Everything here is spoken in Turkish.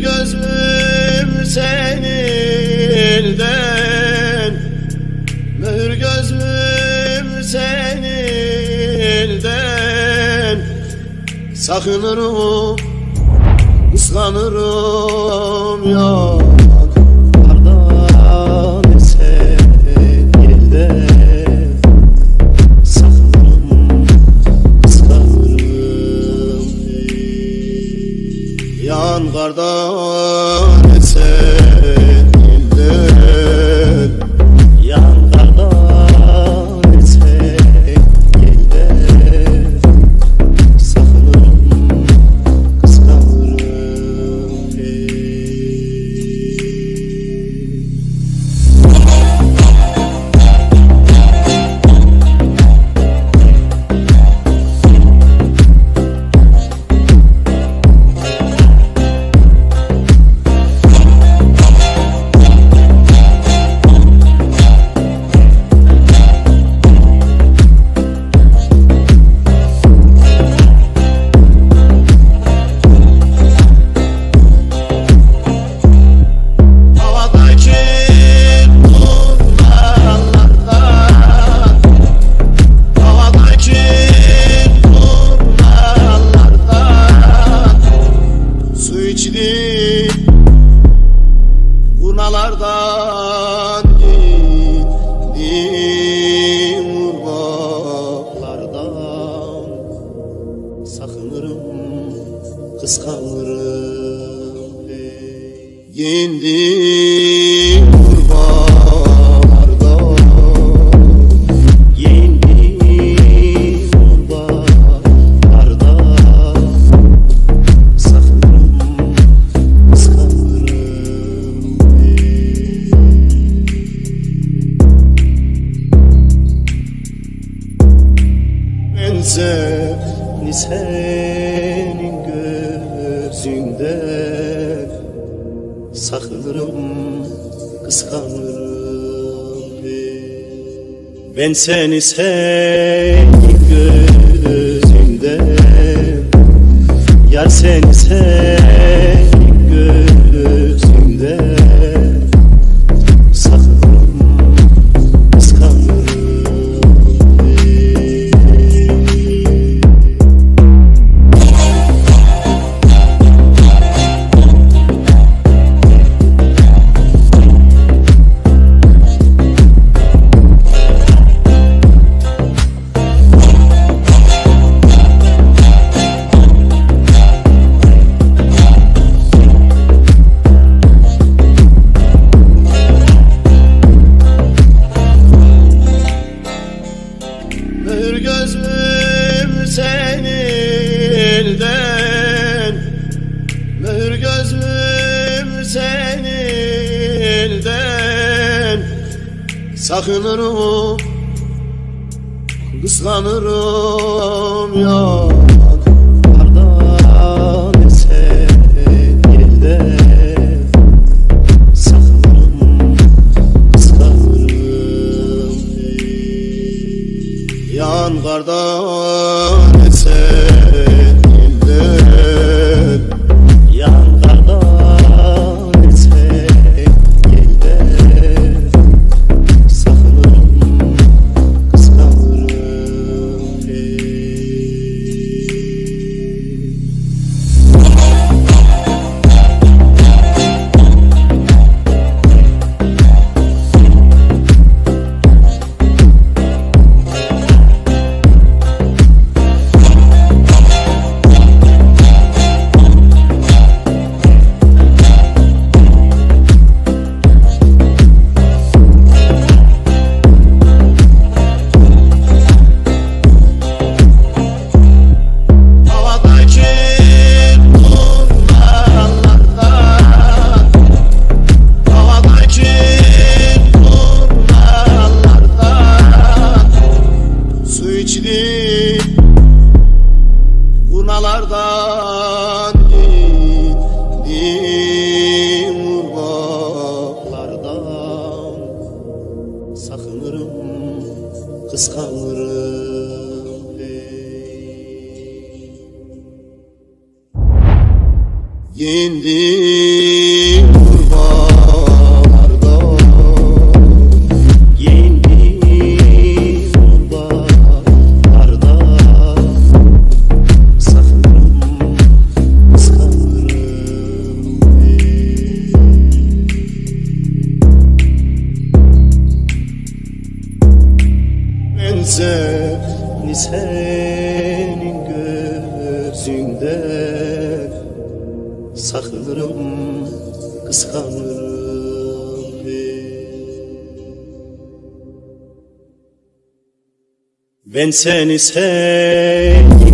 gözlüm senin elden. Mühür gözlüm senin elden. Sakınırım, ıslanırım ya Yendim kurbalarda Yendim kurbalarda Sakınırım. Kıskanırım ey. Ben seni senin gözünden Sakınırım, kıskanırım Ben seni senin Sakınırım Kıskanırım ya. Yan kardan Su içti Kurnalardan Gittim urbaklardan Sakınırım Kıskanırım. Yendim senin gözünde Sakınırım, kıskanırım. Ben seni senin